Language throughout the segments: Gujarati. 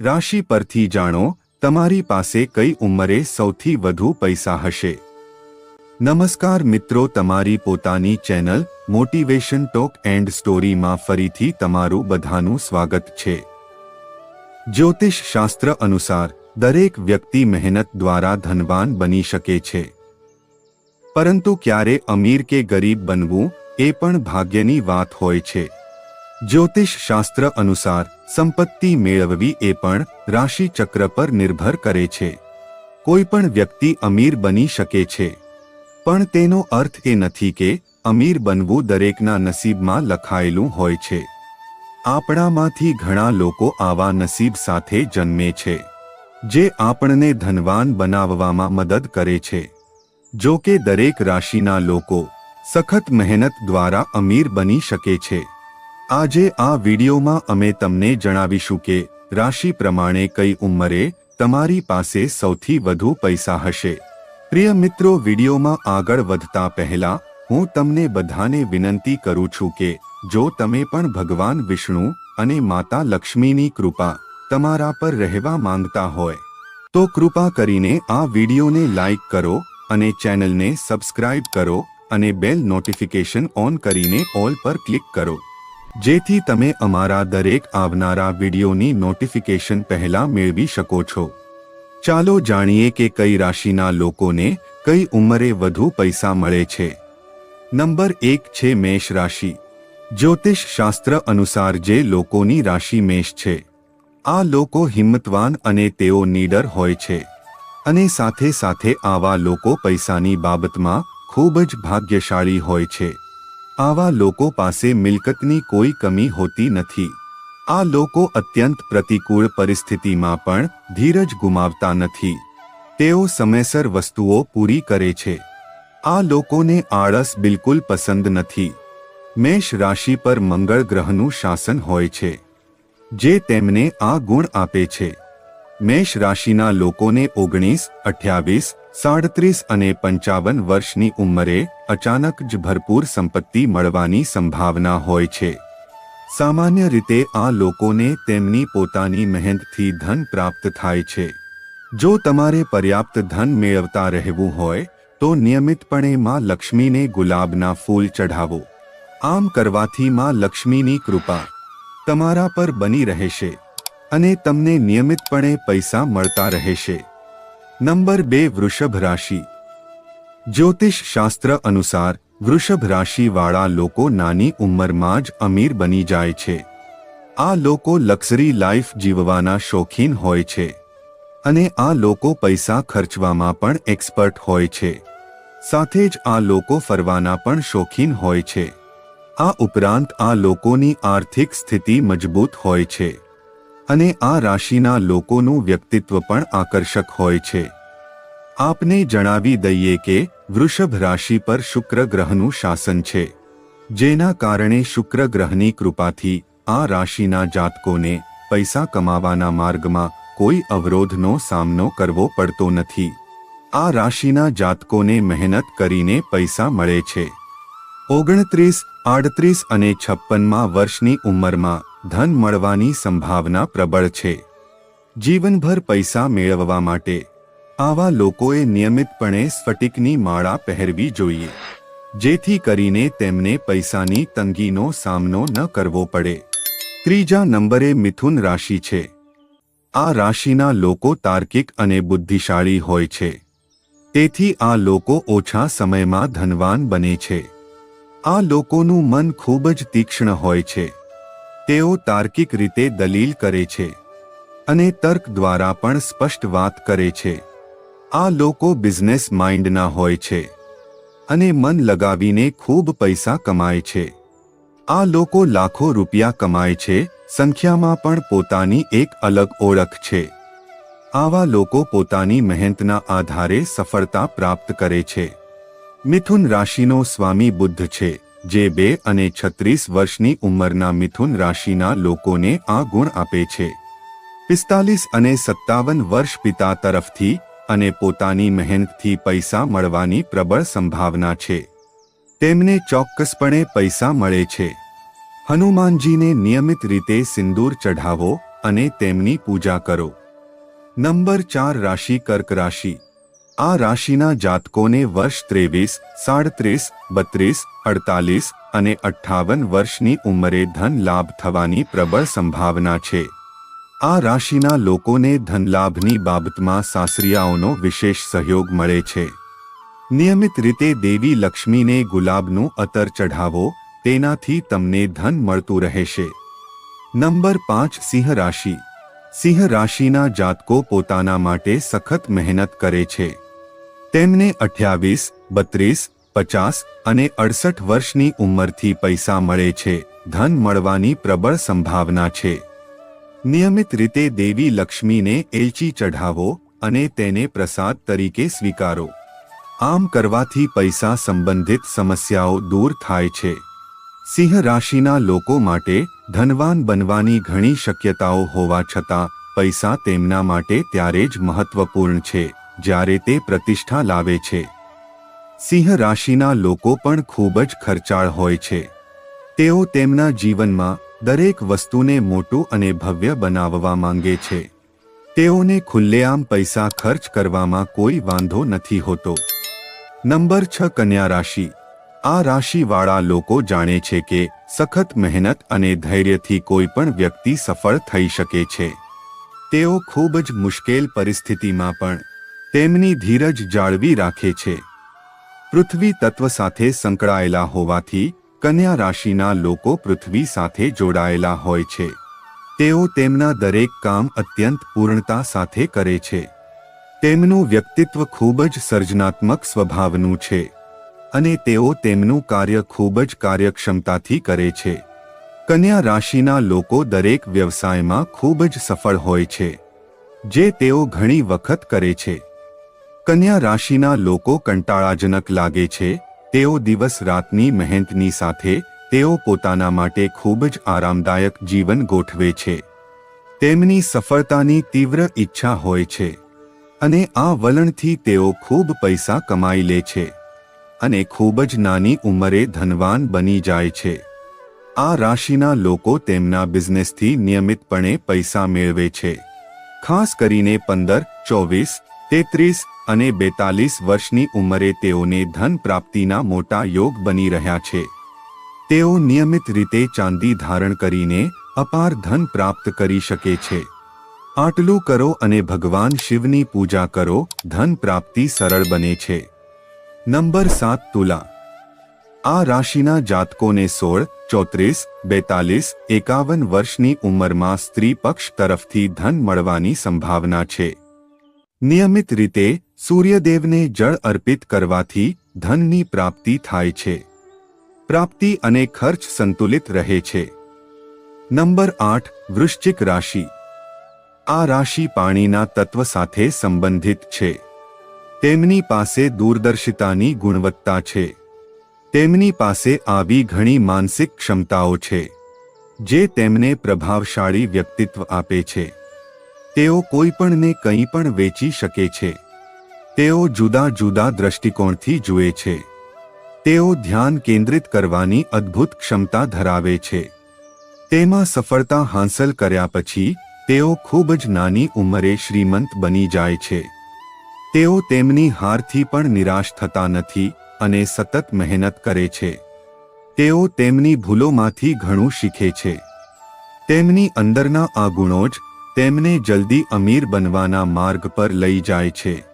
રાશિ પરથી જાણો, તમારી પાસે કઈ ઉંમરે સૌથી વધુ પૈસા હશે? નમસ્કાર મિત્રો, તમારી પોતાની ચેનલ મોટિવેશન ટોક એન્ડ સ્ટોરીમાં ફરીથી તમારું બધાનું સ્વાગત છે. જ્યોતિષ શાસ્ત્ર અનુસાર, દરેક વ્યક્તિ મહેનત દ્વારા ધનવાન બની શકે છે. પરંતુ ક્યારે અમીર કે ગરીબ બનવું એ પણ ભાગ્યની વાત હોય છે. જ્યોતિષ શાસ્ત્ર અનુસાર સંપત્તિ મેળવવી એ પણ રાશિ ચક્ર પર નિર્ભર કરે છે. કોઈ પણ વ્યક્તિ અમીર બની શકે છે. પણ તેનો અર્થ એ નથી કે અમીર બનવું દરેકના નસીબમાં લખાયેલું હોય છે. આપણામાંથી ઘણા લોકો આવા નસીબ સાથે જન્મે છે, જે આપણને ધનવાન બનાવવામાં મદદ કરે છે. જો કે દરેક રાશિના લોકો સખત મહેનત દ્વારા અમીર બની શકે છે. આજે આ વિડીયોમાં અમે તમને જણાવીશું કે રાશિ પ્રમાણે કઈ ઉંમરે તમારી પાસે સૌથી વધુ પૈસા હશે. પ્રિય મિત્રો, વિડીયોમાં આગળ વધતા પહેલા હું તમને બધાને વિનંતી કરું છું કે જો તમે પણ ભગવાન વિષ્ણુ અને માતા લક્ષ્મીની કૃપા તમારા પર રહેવા માંગતા હોય, તો કૃપા કરીને આ વિડીયોને લાઈક કરો અને ચેનલને સબસ્ક્રાઇબ કરો અને બેલ નોટિફિકેશન ઓન કરીને ઓલ પર ક્લિક કરો. જેથી તમે અમારા દરેક આવનારા વિડીયોની નોટિફિકેશન પહેલા મેળવી શકો છો. ચાલો જાણીએ કે કઈ રાશિના લોકોને કઈ ઉંમરે વધુ પૈસા મળે છે. નંબર એક છે મેષ રાશિ. જ્યોતિષ શાસ્ત્ર અનુસાર જે લોકોની રાશિ મેષ છે, આ લોકો હિંમતવાન અને તેઓ નીડર હોય છે. અને સાથે સાથે આવા લોકો પૈસાની બાબતમાં ખૂબ જ ભાગ્યશાળી હોય છે. આવા લોકો પાસે મિલકતની કોઈ કમી હોતી નથી. આ લોકો અત્યંત પ્રતિકૂળ પરિસ્થિતિમાં પણ ધીરજ ગુમાવતા નથી. તેઓ સમયસર વસ્તુઓ પૂરી કરે છે. આ લોકોને આળસ બિલકુલ પસંદ નથી. મેષ રાશિ પર મંગળ ગ્રહનું શાસન હોય છે, જે તેમને આ ગુણ આપે છે. મેષ રાશિના લોકોને ઓગણીસ, અઠ્યાવીસ, સાડત્રીસ અને પંચાવન વર્ષની ઉંમરે અચાનક જ ભરપૂર સંપત્તિ મળવાની સંભાવના હોય છે. સામાન્ય રીતે આ લોકોને તેમની પોતાની મહેનતથી ધન પ્રાપ્ત થાય છે. જો તમારે પર્યાપ્ત ધન મેળવતા રહેવું હોય, તો નિયમિતપણે માં લક્ષ્મીને ગુલાબના ફૂલ ચઢાવો. આમ કરવાથી માં લક્ષ્મીની કૃપા તમારા પર બની રહેશે અને તમને નિયમિતપણે પૈસા મળતા રહેશે. નંબર બે વૃષભ રાશિ. જ્યોતિષ શાસ્ત્ર અનુસાર વૃષભ રાશિવાળા લોકો નાની ઉંમરમાં જ અમીર બની જાય છે. આ લોકો લક્ઝરી લાઈફ જીવવાના શોખીન હોય છે અને આ લોકો પૈસા ખર્ચવામાં પણ એક્સપર્ટ હોય છે. સાથે જ આ લોકો ફરવાના પણ શોખીન હોય છે. આ ઉપરાંત આ લોકોની આર્થિક સ્થિતિ મજબૂત હોય છે અને આ રાશિના લોકોનું વ્યક્તિત્વ પણ આકર્ષક હોય છે. આપને જણાવી દઈએ કે વૃષભ રાશિ પર શુક્ર ગ્રહનું શાસન છે, જેના કારણે શુક્ર ગ્રહની કૃપાથી આ રાશિના જાતકોને પૈસા કમાવાના માર્ગમાં કોઈ અવરોધનો સામનો કરવો પડતો નથી. આ રાશિના જાતકોને મહેનત કરીને પૈસા મળે છે. ઓગણત્રીસ, આડત્રીસ અને છપ્પનમાં વર્ષની ઉંમરમાં ધન મળવાની સંભાવના પ્રબળ છે. જીવનભર પૈસા મેળવવા માટે આવા લોકોએ નિયમિતપણે સ્ફટિકની માળા પહેરવી જોઈએ. જેથી કરીને તેમને પૈસાની તંગીનો સામનો ન કરવો પડે. ત્રીજા નંબરે મિથુન રાશિ છે. આ રાશિના લોકો તાર્કિક અને બુદ્ધિશાળી હોય છે. તેથી આ લોકો ઓછા સમયમાં ધનવાન બને છે. આ લોકોનું મન ખૂબ જ તીક્ષ્ણ હોય છે. તેઓ તાર્કિક રીતે દલીલ કરે છે. અને તર્ક દ્વારા પણ સ્પષ્ટ વાત કરે છે. આ લોકો બિઝનેસ માઇન્ડના હોય છે અને મન લગાવીને ખૂબ પૈસા કમાય છે. આ લોકો લાખો રૂપિયા કમાય છે, સંખ્યામાં પણ પોતાની એક અલગ ઓળખ છે. આવા લોકો પોતાની મહેનતના આધારે સફળતા પ્રાપ્ત કરે છે. મિથુન રાશિનો સ્વામી બુદ્ધ છે, જે બે અને છત્રીસ વર્ષની ઉંમરના મિથુન રાશિના લોકોને આ ગુણ આપે છે. પિસ્તાલીસ અને સત્તાવન વર્ષ પિતા તરફથી અને પોતાની મહેનતથી પૈસા મળવાની પ્રબળ સંભાવના છે. તેમને ચોક્કસપણે પૈસા મળે છે. હનુમાનજીને નિયમિત રીતે સિંદૂર ચઢાવો અને તેમની પૂજા કરો. નંબર ચાર રાશિ કર્ક રાશિ. આ રાશિના જાતકોને વર્ષ ત્રેવીસ, સાડત્રીસ, બત્રીસ, અડતાલીસ અને અઠ્ઠાવન વર્ષની ઉંમરે ધન લાભ થવાની પ્રબળ સંભાવના છે. આ રાશિના લોકોને ધનલાભની બાબતમાં સાસરિયાઓનો વિશેષ સહયોગ મળે છે. નિયમિત રીતે દેવી લક્ષ્મીને ગુલાબનું અતર ચઢાવો, તેનાથી તમને ધન મળતું રહેશે. નંબર પાંચ, સિંહ રાશિ. સિંહ રાશિના જાતકો પોતાના માટે સખત મહેનત કરે છે. તેમને અઠ્યાવીસ, બત્રીસ, પચાસ અને અડસઠ વર્ષની ઉંમરથી પૈસા મળે છે. ધન મળવાની પ્રબળ સંભાવના છે. નિયમિત રીતે દેવી લક્ષ્મીને એલચી ચઢાવો અને તેને પ્રસાદ તરીકે સ્વીકારો. આમ કરવાથી પૈસા સંબંધિત સમસ્યાઓ દૂર થાય છે. સિંહ રાશિના લોકો માટે ધનવાન બનવાની ઘણી શક્યતાઓ હોવા છતાં, પૈસા તેમના માટે ત્યારે જ મહત્વપૂર્ણ છે, જ્યારે તે પ્રતિષ્ઠા લાવે છે. સિંહ રાશિના લોકો પણ ખૂબ જ ખર્ચાળ હોય છે. તેઓ તેમના જીવનમાં દરેક વસ્તુને મોટું અને ભવ્ય બનાવવા માંગે છે. તેઓને ખુલ્લેઆમ પૈસા ખર્ચ કરવામાં કોઈ વાંધો નથી હોતો. નંબર છ કન્યા રાશિ. આ રાશિવાળા લોકો જાણે છે કે સખત મહેનત અને ધૈર્યથી કોઈ પણ વ્યક્તિ સફળ થઈ શકે છે. તેઓ ખૂબ જ મુશ્કેલ પરિસ્થિતિમાં પણ તેમની ધીરજ જાળવી રાખે છે. પૃથ્વી તત્વ સાથે સંકળાયેલા હોવાથી કન્યા રાશિના લોકો પૃથ્વી સાથે જોડાયેલા હોય છે. તેઓ તેમના દરેક કામ અત્યંત પૂર્ણતા સાથે કરે છે. તેમનું વ્યક્તિત્વ ખૂબ જ સર્જનાત્મક સ્વભાવનું છે. અને તેઓ તેમનું કાર્ય ખૂબ જ કાર્યક્ષમતાથી કરે છે. કન્યા રાશિના લોકો દરેક વ્યવસાયમાં ખૂબ જ સફળ હોય છે. જે તેઓ ઘણી વખત કરે છે. કન્યા રાશિના લોકો કંટાળાજનક લાગે છે. તેઓ દિવસ રાતની મહેનતની સાથે તેઓ પોતાના માટે ખૂબ જ આરામદાયક જીવન ગોઠવે છે. તેમની સફળતાની તીવ્ર ઈચ્છા હોય છે અને આ વલણથી તેઓ ખૂબ પૈસા કમાઈ લે છે અને ખૂબ જ નાની ઉંમરે ધનવાન બની જાય છે. આ રાશિના લોકો તેમના બિઝનેસથી નિયમિતપણે પૈસા મેળવે છે. ખાસ કરીને પંદર, ચોવીસ તેત્રીસ અને બેતાલીસ વર્ષની ઉંમરે તેઓને ધન પ્રાપ્તિના મોટા યોગ બની રહ્યા છે. તેઓ નિયમિત રીતે ચાંદી ધારણ કરીને અપાર ધન પ્રાપ્ત કરી શકે છે. આટલું કરો અને ભગવાન શિવની પૂજા કરો, ધન પ્રાપ્તિ સરળ બને છે. નંબર સાત, તુલા. આ રાશિના જાતકોને સોળ, ચોત્રીસ, બેતાલીસ, એકાવન વર્ષની ઉંમરમાં સ્ત્રી પક્ષ તરફથી ધન મળવાની સંભાવના છે. નિયમિત રીતે સૂર્યદેવને જળ અર્પિત કરવાથી ધનની પ્રાપ્તિ થાય છે. પ્રાપ્તિ અને ખર્ચ સંતુલિત રહે છે. નંબર આઠ, વૃશ્ચિક રાશિ. આ રાશિ પાણીના તત્વ સાથે સંબંધિત છે. તેમની પાસે દૂરદર્શિતાની ગુણવત્તા છે. તેમની પાસે આવી ઘણી માનસિક ક્ષમતાઓ છે, જે તેમને પ્રભાવશાળી વ્યક્તિત્વ આપે છે. તેઓ કોઈપણને કંઈ પણ વેચી શકે છે. તેઓ જુદા જુદા દ્રષ્ટિકોણથી જુએ છે. તેઓ ધ્યાન કેન્દ્રિત કરવાની અદ્ભુત ક્ષમતા ધરાવે છે. તેમાં સફળતા હાંસલ કર્યા પછી, તેઓ ખૂબ જ નાની ઉંમરે શ્રીમંત બની જાય છે. તેઓ તેમની હારથી પણ નિરાશ થતા નથી અને સતત મહેનત કરે છે. તેઓ તેમની ભૂલોમાંથી ઘણું શીખે છે. તેમની અંદરના આ ગુણો જ તેમને જલ્દી અમીર બનવાના માર્ગ પર લઈ જાય છે.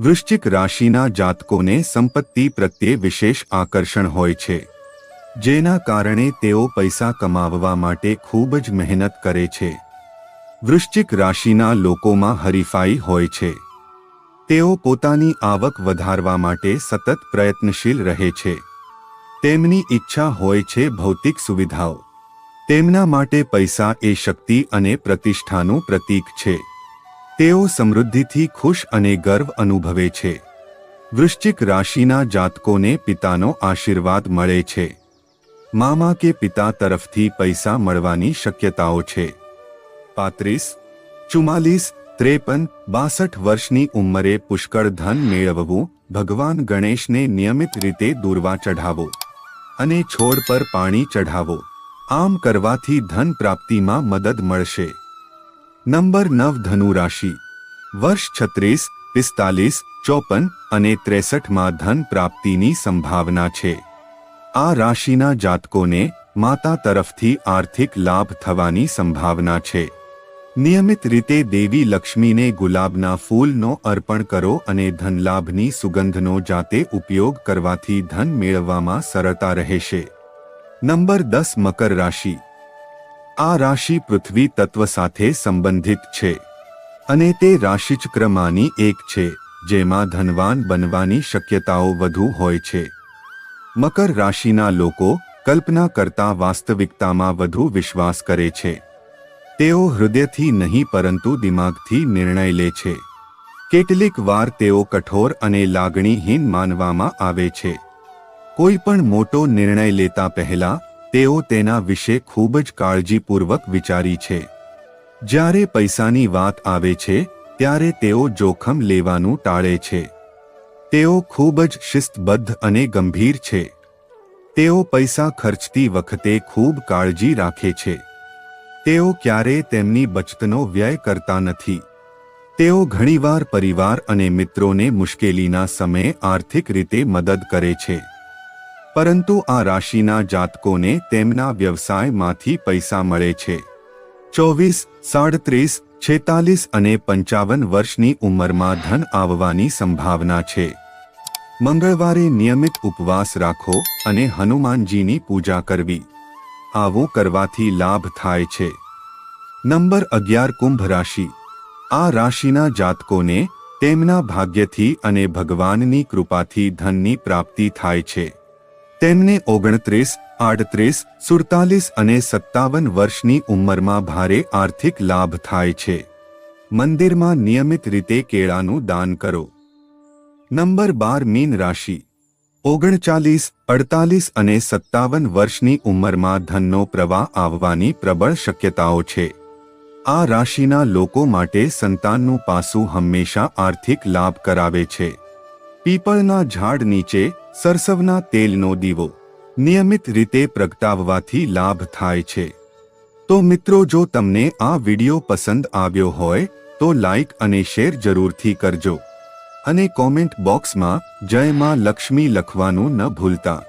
વૃશ્ચિક રાશિના જાતકોને સંપત્તિ પ્રત્યે વિશેષ આકર્ષણ હોય છે. જેના કારણે તેઓ પૈસા કમાવવા માટે ખૂબ જ મહેનત કરે છે. વૃશ્ચિક રાશિના લોકોમાં હરીફાઈ હોય છે. તેઓ પોતાની આવક વધારવા માટે સતત પ્રયત્નશીલ રહે છે. તેમની ઈચ્છા હોય છે ભૌતિક સુવિધાઓ. તેમના માટે પૈસા એ શક્તિ અને પ્રતિષ્ઠાનું પ્રતીક છે. તેઓ સમૃદ્ધિથી ખુશ અને ગર્વ અનુભવે છે. વૃશ્ચિક રાશિના જાતકોને પિતાનો આશીર્વાદ મળે છે. મામા કે પિતા તરફથી પૈસા મળવાની શક્યતાઓ છે. પાંત્રીસ, ચુમ્માલીસ, ત્રેપન, બાસઠ વર્ષની ઉંમરે પુષ્કળ ધન મેળવવું ભગવાન ગણેશને નિયમિત રીતે દૂરવા ચઢાવો. અને છોડ પર પાણી ચઢાવો. આમ કરવાથી ધન પ્રાપ્તિમાં મદદ મળશે. નંબર નવ ધનુ રાશિ વર્ષ છત્રીસ, પિસ્તાલીસ, ચોપન અને ત્રેસઠમાં ધન પ્રાપ્તિની સંભાવના છે. આ રાશિના જાતકોને માતા તરફથી આર્થિક લાભ થવાની સંભાવના છે. નિયમિત રીતે દેવી લક્ષ્મીને ગુલાબના ફૂલનો અર્પણ કરો અને ધનલાભની સુગંધનો જાતે ઉપયોગ કરવાથી ધન મેળવવામાં સરળતા રહેશે. નંબર દસ મકર રાશિ. આ રાશિ પૃથ્વી તત્વ સાથે સંબંધિત છે અને તે રાશિચક્રમાંની એક છે, જેમાં ધનવાન બનવાની શક્યતાઓ વધુ હોય છે. મકર રાશિના લોકો કલ્પના કરતા વાસ્તવિકતામાં વધુ વિશ્વાસ કરે છે. તેઓ હૃદયથી નહીં પરંતુ દિમાગથી નિર્ણય લે છે. કેટલીક વાર તેઓ કઠોર અને લાગણીહીન માનવામાં આવે છે. કોઈ પણ મોટો નિર્ણય લેતા પહેલા, તેઓ તેના વિશે ખૂબ જ કાળજીપૂર્વક વિચારી છે. જ્યારે પૈસાની વાત આવે છે, ત્યારે તેઓ જોખમ લેવાનું ટાળે છે. તેઓ ખૂબ જ શિસ્તબદ્ધ અને ગંભીર છે. તેઓ પૈસા ખર્ચતી વખતે ખૂબ કાળજી રાખે છે. તેઓ ક્યારેય તેમની બચતનો વ્યય કરતા નથી. તેઓ ઘણીવાર પરિવાર અને મિત્રોને મુશ્કેલીના સમયે આર્થિક રીતે મદદ કરે છે. પરંતુ આ રાશિના જાતકોને તેમના વ્યવસાયમાંથી પૈસા મળે છે. ચોવીસ, સાડત્રીસ, છેતાલીસ અને પંચાવન વર્ષની ઉંમરમાં ધન આવવાની સંભાવના છે. મંગળવારે નિયમિત ઉપવાસ રાખો અને હનુમાનજીની પૂજા કરવી. આવું કરવાથી લાભ થાય છે. નંબર અગિયાર, કુંભ રાશિ. આ રાશિના જાતકોને તેમના ભાગ્યથી અને ભગવાનની કૃપાથી ધનની પ્રાપ્તિ થાય છે. તેમને ઓગણત્રીસ, આડત્રીસ, સુડતાલીસ અને સત્તાવન વર્ષની ઉંમરમાં ભારે આર્થિક લાભ થાય છે. મંદિરમાં નિયમિત રીતે કેળાનું દાન કરો. નંબર બાર મીન રાશિ. ઓગણચાલીસ, અડતાલીસ અને સત્તાવન વર્ષની ઉંમરમાં ધનનો પ્રવાહ આવવાની પ્રબળ શક્યતાઓ છે. આ રાશિના લોકો માટે સંતાનનું પાસું હંમેશા આર્થિક લાભ કરાવે છે. પીપળના ઝાડ નીચે સરસવના તેલનો દીવો. નિયમિત રીતે પ્રગટાવવાથી લાભ થાય છે. તો મિત્રો, જો તમને આ વિડિયો પસંદ આવ્યો હોય, તો લાઈક અને શેર જરૂરથી કરજો. અને કોમેન્ટ બોક્સમાં જય માં લક્ષ્મી લખવાનું ન ભૂલતા.